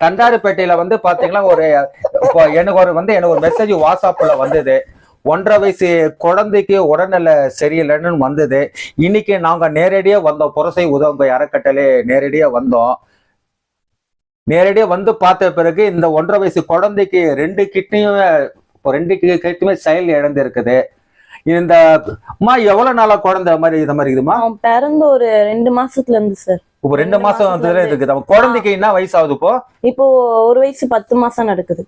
தண்டாருப்பேட்டையில வந்து பாத்தீங்கன்னா ஒரு இப்போ எனக்கு ஒரு வந்து எனக்கு ஒரு மெசேஜ் வாட்ஸ்அப்ல வந்தது. ஒன்றரை வயசு குழந்தைக்கு உடல்நிலை சரியில்லைன்னு வந்தது. இன்னைக்கு நாங்க நேரடியா வந்தோம் புரசை உதவுங்க அறக்கட்டளை நேரடியா வந்தோம். நேரடியா வந்து பார்த்த பிறகு இந்த ஒன்றரை வயசு குழந்தைக்கு ரெண்டு கிட்னியும் இப்போ ரெண்டு கிட்னியுமே செயல் இழந்து இருக்குது இந்த அம்மா எவ்வளவு நாளா குழந்தை மாதிரி இது மாதிரி இருக்குமா பிறந்த பிறந்து ஒரு ரெண்டு மாசத்துல இருந்து சார். இப்போ ரெண்டு மாசம் இருக்குது அவன் குழந்தைக்கு என்ன வயசு ஆகுது இப்போ? இப்போ ஒரு வயசு பத்து மாசம் நடக்குது.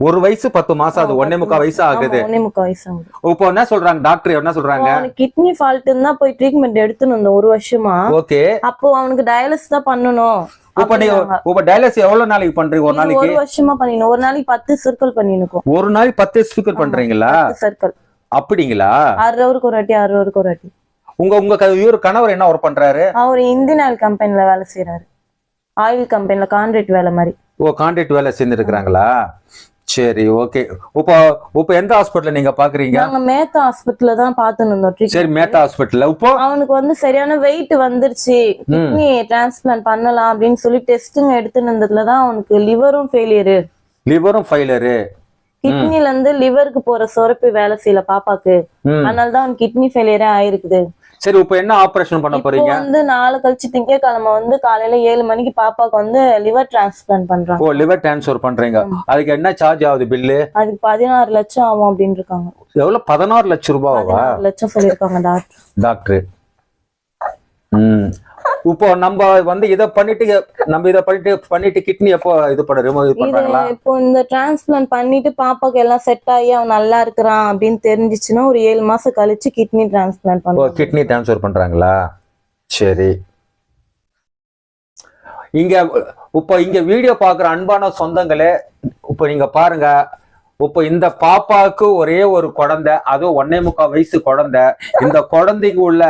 ஒரு வயசு பத்து மாசம் அது ஒன்னே முக்கால் வயசு ஆகுது. ஒண்ணே முக்கால் வயசு ஆகுது. இப்போ என்ன சொல்றாங்க? டாக்டர் என்ன சொல்றாங்க? கிட்னி ஃபால்ட்னு தான் போய் ட்ரீட்மெண்ட் எடுத்துன்னு இருந்தோம் ஒரு வருஷமா ஓகே. அப்போ அவனுக்கு டயாலிசிஸ் தான் பண்ணணும் இப்ப நீ. இப்ப டயாலிசிஸ் எவ்வளவு நாளைக்கு பண்றீங்க? ஒரு நாளைக்கு ஒரு வருஷமா பண்ணினோம் ஒரு நாளைக்கு பத்து சர்க்கிள் பண்ணிருக்கோம் ஒரு நாளைக்கு பத்து ஸ்பீக்கர் பண்றீங்களா? சர்க்கிள் அப்படிங்களா? ஹவருக்கு ஒரு வாட்டி ஹவருக்கு ஒரு வாட்டி. உங்க உங்க இவரு கணவர் என்ன ஒர்க் பண்றாரு? அவர் இந்தியன் ஆயில் கம்பெனில வேலை செய்யறாரு ஆயில் கம்பெனில கான்ட்ராக்ட் வேலை மாதிரி. ஓ கான்ட்ராக்ட் வேலை செஞ்சு இருக்கிறாங்களா சரி ஓகே இப்போ இப்போ எந்த ஹாஸ்பிட்டல் நீங்க பாக்குறீங்க? நாங்க மேத்தா ஹாஸ்பிட்டல்ல தான் பாத்துன்னு இருந்தோம். சரி. மேத்தா ஹாஸ்பிட்டல் இப்போ? அவனுக்கு வந்து சரியான வெயிட் வந்துருச்சு. கிட்னி டிரான்ஸ்பிளான்ட் பண்ணலாம் அப்படின்னு சொல்லி டெஸ்ட்டுங்க எடுத்துன்னு இருந்ததுல தான் அவனுக்கு லிவரும் ஃபெயிலியரு லிவரும் ஃபைலரு கிட்னில இருந்து லிவருக்கு போற சுரப்பி வேலை செய்யல பாப்பாக்கு. அதனால தான் அவனுக்கு கிட்னி ஃபெயிலியரே ஆயிருக்குது. சரி இப்போ என்ன ஆபரேஷன் பண்ண போறீங்க? வந்து நாளை கழிச்சு திங்கட்கிழமை வந்து காலையில ஏழு மணிக்கு பாப்பாக்கு வந்து லிவர் டிரான்ஸ்பிளான்ட் பண்றாங்க. ஓ லிவர் டிரான்ஸ்ஃபர் பண்றீங்க. அதுக்கு என்ன சார்ஜ் ஆகுது பில்லு அதுக்கு பதினாறு லட்சம் ஆகும் அப்படின்னு இருக்காங்க. எவ்வளவு? பதினாறு லட்சம் ரூபாவா? லட்சம் சொல்லியிருக்காங்க டாக்டர் டாக்டர் ம். இப்போ நம்ம வந்து இத பண்ணிட்டு நம்ம இத பண்ணிட்டு பண்ணிட்டு கிட்னி எப்போ இது பண்ண ரிமூவ் பண்றாங்களா? இப்போ இந்த டிரான்ஸ்பிளான்ட் பண்ணிட்டு பாப்பாக்கு எல்லாம் செட் ஆகி அவன் நல்லா இருக்கிறான் அப்படின்னு தெரிஞ்சிச்சுன்னா ஒரு ஏழு மாசம் கழிச்சு கிட்னி டிரான்ஸ்பிளான்ட் ஓ பண்ணுவாங்க. கிட்னி டிரான்ஸ்ஃபர் பண்றாங்களா? சரி. இங்க இப்போ இங்க வீடியோ பாக்குற அன்பான சொந்தங்களே இப்போ நீங்க பாருங்க இப்போ இந்த பாப்பாவுக்கு ஒரே ஒரு குழந்தை அதுவும் ஒன்னே முக்கால் வயசு குழந்தை. இந்த குழந்தைக்கு உள்ள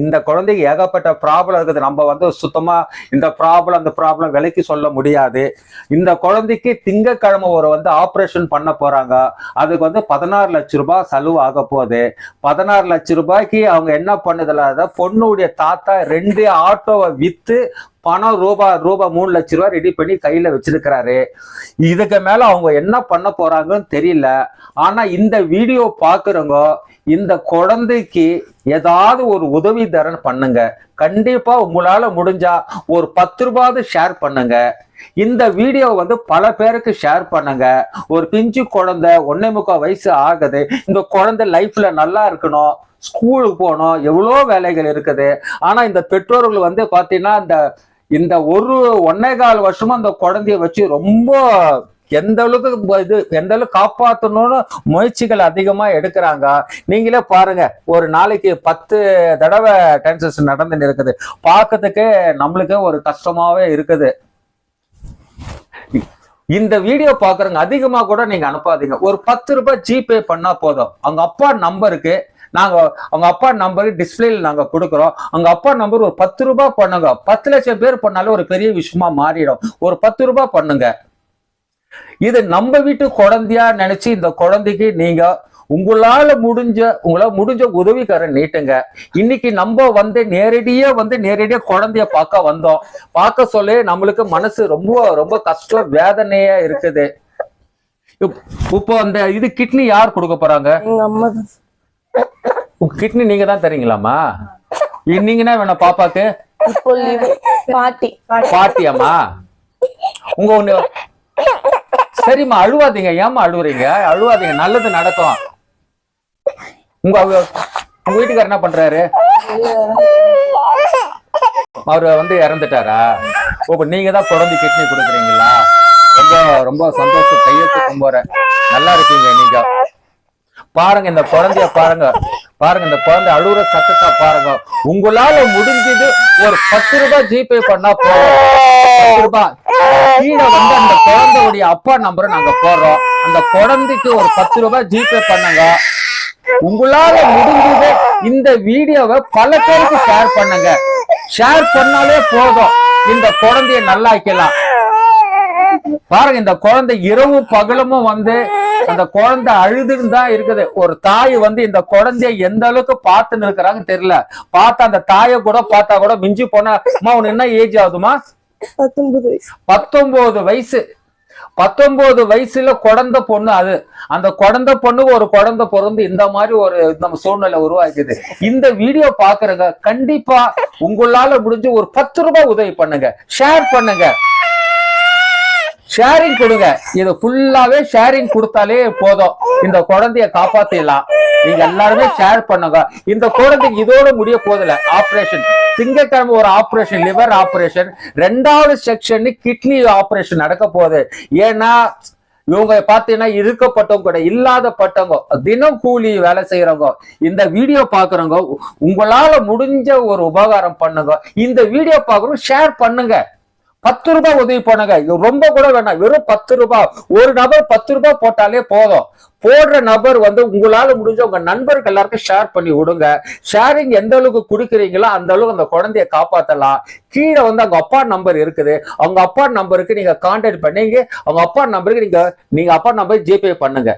இந்த குழந்தைக்கு ஏகப்பட்ட ப்ராப்ளம் இருக்குது. நம்ம வந்து சுத்தமா இந்த ப்ராப்ளம் அந்த ப்ராப்ளம் விலைக்கு சொல்ல முடியாது. இந்த குழந்தைக்கு திங்கக்கிழமை ஒரு வந்து ஆப்ரேஷன் பண்ண போறாங்க. அதுக்கு வந்து பதினாறு லட்ச ரூபாய் செலவு ஆக போகுது. பதினாறு லட்ச ரூபாய்க்கு அவங்க என்ன பண்ணுதுல பொண்ணுடைய தாத்தா ரெண்டு ஆட்டோவை வித்து பணம் ரூபா ரூபா மூணு லட்ச ரூபா ரெடி பண்ணி கையில வச்சிருக்கிறாரு. இதுக்கு மேல அவங்க என்ன பண்ண போறாங்கன்னு தெரியல. ஆனா இந்த வீடியோ பாக்குறவங்க இந்த குழந்தைக்கு ஏதாவது ஒரு உதவி தரன் பண்ணுங்க. கண்டிப்பா உங்களால முடிஞ்சா ஒரு பத்து ரூபாவது ஷேர் பண்ணுங்க. இந்த வீடியோ வந்து பல பேருக்கு ஷேர் பண்ணுங்க. ஒரு பிஞ்சு குழந்தை ஒன்னே முக்கால் வயசு ஆகுது. இந்த குழந்தை லைஃப்ல நல்லா இருக்கணும். ஸ்கூலுக்கு போகணும். எவ்வளோ வேலைகள் இருக்குது. ஆனா இந்த பெற்றோர்கள் வந்து பாத்தீங்கன்னா இந்த இந்த ஒரு ஒன்னே கால் வருஷமா அந்த குழந்தைய வச்சு ரொம்ப எந்த அளவுக்கு இது எந்த அளவுக்கு காப்பாற்றணும்னு முயற்சிகள் அதிகமா எடுக்கிறாங்க. நீங்களே பாருங்க ஒரு நாளைக்கு பத்து தடவை டிரான்சாக்ஷன் நடந்துன்னு இருக்குது பார்க்கறதுக்கே நம்மளுக்கே ஒரு கஷ்டமாவே இருக்குது. இந்த வீடியோ பாக்குறவங்க அதிகமா கூட நீங்க அனுப்பாதீங்க. ஒரு பத்து ரூபாய் ஜிபே பண்ணா போதும். அவங்க அப்பா நம்பருக்கு நாங்க அவங்க அப்பா நம்பர் டிஸ்பிளேல நாங்கள் கொடுக்குறோம். அவங்க அப்பா நம்பர் ஒரு பத்து ரூபாய் பண்ணுங்க. பத்து லட்சம் பேர் பண்ணாலும் ஒரு பெரிய விஷயமா மாறிடும். ஒரு பத்து ரூபாய் பண்ணுங்க. இது நம்ம வீட்டு குழந்தையா நினைச்சு இந்த குழந்தைக்கு நீங்க உங்களால முடிஞ்ச உங்களால் முடிஞ்ச உதவிக்காரன் நீட்டுங்க. இன்னைக்கு நம்ம வந்து நேரடியா வந்து நேரடியா குழந்தைய பார்க்க வந்தோம். பார்க்க சொல்ல நம்மளுக்கு மனசு ரொம்ப ரொம்ப கஷ்டம் வேதனையா இருக்குது. இப்போ அந்த இது கிட்னி யார் கொடுக்க போறாங்க? தான் கிட்னி நீங்க தான் தரீங்களாமா இ- நீங்க என்ன வேணும் பாப்பாக்கு? பாட்டி. உங்க ஒண்ணு சரிம்மா அழுவாதீங்க. ஏம்மா அழுவுறீங்க? அழுவாதீங்க. நல்லது நடக்கும். உங்க உங்க வீட்டுக்காரர் என்ன பண்றாரு? அவரு வந்து இறந்துட்டாரா? ஓ நீங்க தான் குழந்தை கிட்னி கொடுக்குறீங்களா? ரொம்ப ரொம்ப சந்தோஷம். கையெழுத்து கும்போற நல்லா இருக்கீங்க நீங்க. பாருங்க இந்த குழந்தைய பாருங்க. பாருங்க இந்த குழந்தை அழுகுற சத்தத்தை பாருங்க. உங்களால முடிஞ்சது ஒரு பத்து ரூபாய் ஜிபே பண்ணா போதும். பத்து ரூபாய். கீழே வந்து அந்த குழந்தையுடைய அப்பா நம்பரை நாங்க போடுறோம். அந்த குழந்தைக்கு ஒரு பத்து ரூபாய் ஜிபே பண்ணுங்க. உங்களால முடிஞ்சது இந்த வீடியோவை பல பேருக்கு ஷேர் பண்ணுங்க. ஷேர் பண்ணாலே போதும். இந்த குழந்தைய நல்லாக்கலாம். பாருங்க இந்த குழந்தை இரவு பகலமும் வந்து அந்த குழந்தை அழுதுன்னு தான் இருக்குது. ஒரு தாய் வந்து இந்த குழந்தைய எந்த அளவுக்கு பார்த்துன்னு இருக்கிறாங்க தெரியல. பார்த்தா அந்த தாயை கூட பார்த்தா கூட மிஞ்சி போனா அம்மா உனக்கு என்ன ஏஜ் ஆகுதுமா பத்தொன்பது வயசு. பத்தொன்பது வயசு. பத்தொன்பது வயசுல குழந்தை பொண்ணு அது. அந்த குழந்தை பொண்ணு ஒரு குழந்தை பிறந்து இந்த மாதிரி ஒரு நம்ம சூழ்நிலை உருவாக்குது. இந்த வீடியோ பாக்குறங்க கண்டிப்பா உங்களால முடிஞ்சு ஒரு பத்து ரூபாய் உதவி பண்ணுங்க. ஷேர் பண்ணுங்க. ஷேரிங் கொடுங்க. இது ஃபுல்லாவே ஷேரிங் கொடுத்தாலே போதும். இந்த குழந்தைய காப்பாத்திடலாம். நீங்க எல்லாருமே ஷேர் பண்ணுங்க. இந்த குழந்தைக்கு இதோட முடிய போதில்ல ஆபரேஷன் திங்கட்கிழமை ஒரு ஆப்ரேஷன் லிவர் ஆபரேஷன் ரெண்டாவது செக்ஷன் கிட்னி ஆபரேஷன் நடக்க போகுது. ஏன்னா இவங்க பாத்தீங்கன்னா இருக்கப்பட்டவங்க கூட இல்லாதப்பட்டவங்க தினம் கூலி வேலை செய்யறவங்க இந்த வீடியோ பாக்குறவங்க உங்களால முடிஞ்ச ஒரு உபகாரம் பண்ணுங்க. இந்த வீடியோ பாக்குறவங்க ஷேர் பண்ணுங்க. பத்து ரூபாய் உதவி பண்ணுங்க இது ரொம்ப கூட வேணாம். வெறும் பத்து ரூபாய். ஒரு நபர் பத்து ரூபாய் போட்டாலே போதும். போடுற நபர் வந்து உங்களால முடிஞ்ச உங்க நண்பர்கள் எல்லாருக்கும் ஷேர் பண்ணி விடுங்க. ஷேரிங் எந்த அளவுக்கு கொடுக்குறீங்களோ அந்த அளவுக்கு அந்த குழந்தைய காப்பாத்தலாம். கீழே வந்து அவங்க அப்பா நம்பர் இருக்குது. அவங்க அப்பா நம்பருக்கு நீங்க கான்டாக்ட் பண்ணீங்க அவங்க அப்பா நம்பருக்கு நீங்க நீங்க அப்பா நம்பர் ஜிபே பண்ணுங்க.